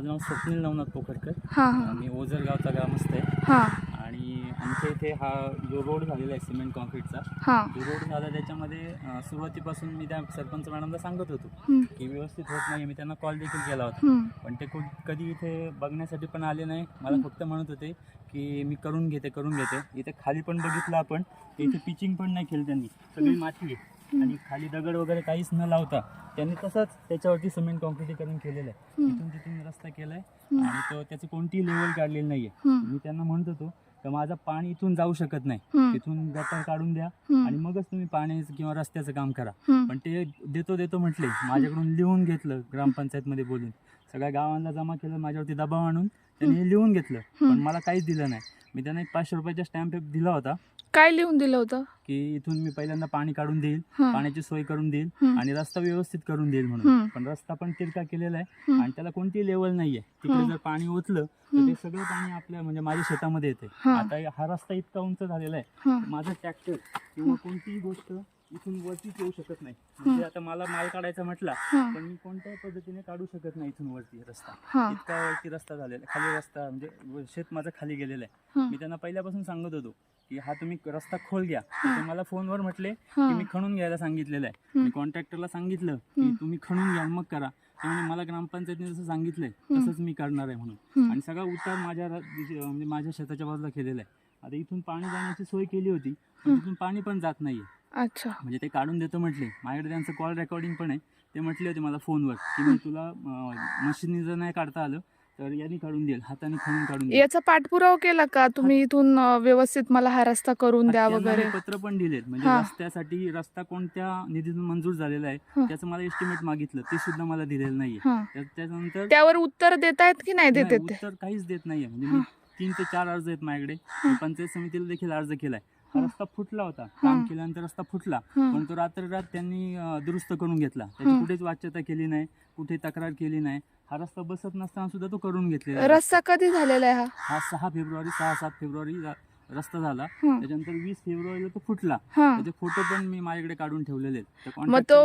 स्वप्नील नवनाथ पोखरकर. हा हा. मी ओझर गावचा ग्रामस्थ आहे. हा. आणि आमच्या इथे हा जो रोड झालेला आहे सिमेंट कॉन्क्रीटचा हा. जो रोड झाला त्याच्यामध्ये अं, सुरुवातीपासून मी त्या सरपंच मॅडमला सांगत होतो की व्यवस्थित होत नाही मी त्यांना कॉल देखील केला होता. पण ते कधी इथे बघण्यासाठी पण आले नाही. मला फक्त म्हणत होते की मी करून घेते करून घेते. इथे खाली पण बघितलं आपण तर इथे पिचिंग पण नाही केली त्यांनी. सगळी माती आहे. आणि खाली दगड वगैरे काहीच न लावता त्यांनी तसंच त्याच्यावरती सिमेंट कॉन्क्रीटीकरण केलेलं आहे. इथून तिथून रस्ता केलाय आणि तो त्याची कोणतीही लेवल काढलेली नाहीये. मी त्यांना म्हणत होतो तर माझं पाणी इथून जाऊ शकत नाही. तिथून गटर काढून द्या आणि मगच तुम्ही पाण्याचं किंवा रस्त्याचं काम करा. पण ते देतो देतो म्हटले माझ्याकडून लिहून घेतलं ग्रामपंचायतमध्ये बोलून. सगळ्या गावांना जमा केलं माझ्यावरती दबाव आणून त्यांनी हे लिहून घेतलं. पण मला काहीच दिलं नाही. मी त्यांना एक पाचशे रुपयाचा स्टॅम्प दिला होता. काय लिहून दिलं होतं? की इथून मी पहिल्यांदा पाणी काढून देईल हा, पाण्याची सोय करून देईल. आणि रस्ता व्यवस्थित करून देईल. म्हणून. पण रस्ता पण तिरका केलेला आहे. आणि त्याला कोणती लेवल नाहीये. तिकडे. जर पाणी ओतलं तर. ते सगळं पाणी आपल्या म्हणजे माझ्या शेतामध्ये येते हा. आता हा रस्ता इतका उंच झालेला आहे. हा, माझा ट्रॅक्टर किंवा कोणतीही गोष्ट इथून वरतीच येऊ शकत नाही. म्हणजे आता मला माल काढायचा म्हटला हा, पण मी कोणत्याही पद्धतीने काढू शकत नाही इथून वरती रस्ता. हा, इतका वरती रस्ता झालेला आहे. खाली रस्ता म्हणजे शेत माझं खाली गेलेलं आहे. हा, मी त्यांना पहिल्यापासून सांगत होतो की हा तुम्ही रस्ता खोल घ्या तर मला फोनवर म्हटले. की मी खणून घ्यायला सांगितलेलं आहे. मी कॉन्ट्रॅक्टरला सांगितलं की. तुम्ही खणून घ्या मग करा. ते म्हणे मला ग्रामपंचायतीने जसं सांगितलंय तसंच मी करणार आहे म्हणून. आणि सगळा उतार माझ्या म्हणजे माझ्या शेताच्या बाजूला केलेला आहे. आता इथून पाणी जाण्याची सोय केली होती पण तिथून पाणी पण जात नाहीये. अच्छा. म्हणजे ते काढून देतो म्हटले. माझ्याकडे त्यांचं कॉल रेकॉर्डिंग पण आहे. ते म्हटले होते मला फोनवर की मी तुला मशीननी जर नाही काढता आलं तर यांनी काढून देईल हाताने खणून काढून देईल. याचा पाठपुरावा केला का? तुम्ही इथून व्यवस्थित मला हा रस्ता करून द्या वगैरे. पत्र पण दिलेत. म्हणजे. रस्त्यासाठी रस्ता कोणत्या निधीतून मंजूर झालेला आहे. त्याचं मला एस्टिमेट मागितलं. ते सुद्धा मला दिलेलं नाहीये. त्या- त्याच्यानंतर त्यावर उत्तर देतायत की नाही देत उत्तर काहीच देत नाहीये. म्हणजे मी तीन ते चार अर्ज आहेत माझ्याकडे. पंचायत समितीला देखील अर्ज केलाय. रस्ता फुटला होता. काम केल्यानंतर रस्ता फुटला. पण तो रात्र रात त्यांनी दुरुस्त करून घेतला. त्याची. कुठेच वाच्यता केली नाही कुठे तक्रार केली नाही. हा रस्ता बसत नसताना सुद्धा तो करून घेतलेला आहे. रस्ता कधी झालेला आहे हा हा सहा फेब्रुवारी सहा सात फेब्रुवारी रस्ता झाला. त्याच्यानंतर वीस फेब्रुवारीला तो फुटला त्याचे फोटो पण मी माझ्याकडे काढून ठेवलेले मग तो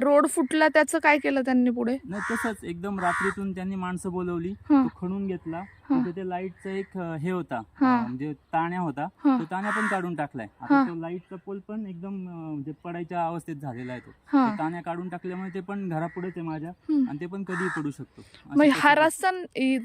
रोड फुटला त्याचं काय केलं त्यांनी पुढे नाही तसंच एकदम रात्रीतून त्यांनी माणसं बोलवली. तो खणून घेतला. तिथे ते लाईटचा एक हे होता म्हणजे ताण्या होता. तो ताण्या पण काढून टाकलाय आता. तो लाईटचा पोल पण एकदम म्हणजे पडायच्या अवस्थेत झालेला आहे तो ताण्या काढून टाकल्यामुळे ते पण घरापुढेच आहे माझ्या. आणि ते पण कधीही पडू शकतो हा रस्ता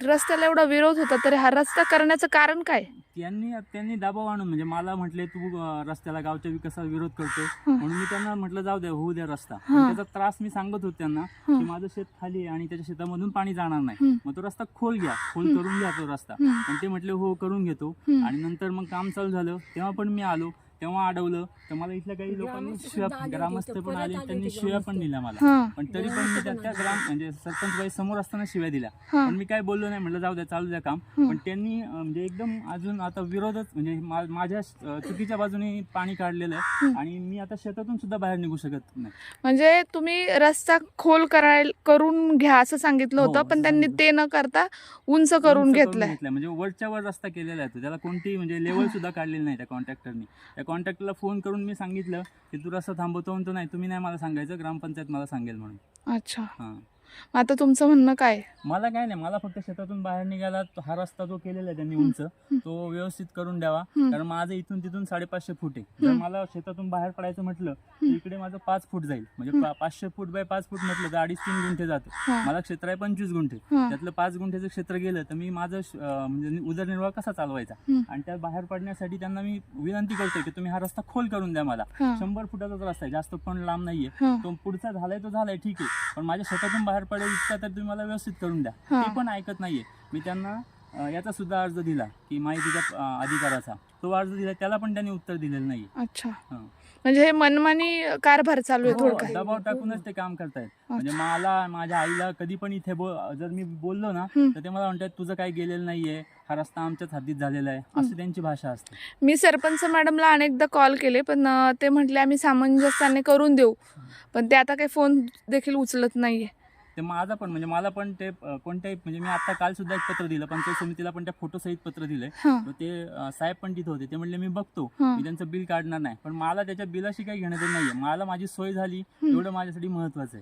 रस्त्याला एवढा विरोध होता तरी हा रस्ता करण्याचं कारण काय त्यांनी त्यांनी दबाव आणून म्हणजे मला म्हटले तू अं, रस्त्याला गावच्या विकासाला विरोध करतोय हं. म्हणून मी त्यांना म्हटलं जाऊ द्या होऊ द्या रस्ता पण. त्याचा त्रास मी सांगत होतो त्यांना. की माझं शेत खाली आहे आणि त्याच्या शेतामधून पाणी जाणार नाही. मग तो रस्ता खोल घ्या खोल. करून घ्या तो रस्ता. पण ते म्हटले हो करून घेतो. आणि नंतर मग काम चालू झालं तेव्हा पण मी आलो तेव्हा अडवलं तर मला इथल्या काही लोकांनी शिव्या ग्रामस्थ पण आले त्यांनी शिव्या पण दिल्या मला. पण तरी पण मी त्या ग्राम म्हणजे सरपंच बाई समोर असताना शिव्या दिल्या. पण मी काय बोललो नाही म्हटलं जाऊ द्या चालू द्या काम. पण त्यांनी म्हणजे एकदम अजून आता विरोधच म्हणजे माझ्या चुकीच्या बाजूने पाणी काढलेलं आहे. आणि मी आता शेतातून सुद्धा बाहेर निघू शकत नाही. म्हणजे तुम्ही रस्ता खोल करायला करून घ्या असं सांगितलं हो, होतं पण त्यांनी. ते न करता उंच करून उंच घेतलंय. म्हणजे वरच्या वर रस्ता केलेला आहे तो. त्याला कोणती म्हणजे लेवल सुद्धा काढलेली नाही त्या कॉन्ट्रॅक्टरनी त्या कॉन्ट्रॅक्टरला फोन करून मी सांगितलं की तू रस्ता थांबवतो म्हणतो नाही तुम्ही नाही मला सांगायचं ग्रामपंचायत मला सांगेल म्हणून. अच्छा. हां. मग आता तुमचं म्हणणं काय? मला काय नाही मला फक्त शेतातून बाहेर निघायला तो- हा रस्ता जो केलेला आहे त्यांनी उंच तो व्यवस्थित करून द्यावा. कारण माझं इथून तिथून साडेपाचशे फूट आहे. जर मला शेतातून बाहेर पडायचं म्हटलं तर इकडे माझं पाच फूट जाईल. म्हणजे पा- पाचशे फूट बाय पाच फूट म्हटलं तर अडीच तीन गुंठे जातं. हा. मला क्षेत्र आहे पंचवीस गुंठे. हा. त्यातलं पाच गुंठेचं क्षेत्र गेलं तर मी माझं श- अं, म्हणजे उदरनिर्वाह कसा चालवायचा. आणि त्या बाहेर पडण्यासाठी त्यांना मी विनंती करतोय की तुम्ही हा रस्ता खोल करून द्या मला. हा. शंभर फुटाचाच रस्ता आहे. जास्त पण लांब नाहीये. हा. तो पुढचा झालाय तो झालाय ठीक आहे. पण माझ्या शेतातून बाहेर पडेल इतका तर तुम्ही मला व्यवस्थित करून द्या. हा. ते पण ऐकत नाहीये. मी त्यांना याचा सुद्धा अर्ज दिला की माहितीच्या अधिकाराचा. तो अर्ज दिला त्याला पण त्यांनी उत्तर दिलेलं नाही अच्छा. म्हणजे हे मनमानी कारभार चालू आहे थोडक्यात दबाव टाकूनच ते काम करतायत. म्हणजे मला माझ्या आईला कधी पण इथे जर मी बोललो ना हं. तर ते मला म्हणतात तुझं काही गेलेलं नाहीये. हा रस्ता आमच्याच हद्दीत झालेला आहे. अशी त्यांची भाषा असते. मी सरपंच मॅडमला अनेकदा कॉल केले पण ते म्हटले आम्ही सामंजस्याने करून देऊ. पण ते आता काही फोन देखील उचलत नाहीये. ते माझा पण म्हणजे मला पण ते अं, कोणत्याही म्हणजे मी आता काल सुद्धा एक पत्र दिलं पंचायत समितीला पण त्या फोटो सहित पत्र दिलंय हा. तर ते अं, साहेब पण तिथे होते ते म्हणले मी बघतो हा. मी त्यांचं बिल काढणार नाही पण मला त्याच्या बिलाशी काही घेणं देणं नाहीये. मला माझी सोय झाली एवढं माझ्यासाठी महत्वाचं आहे.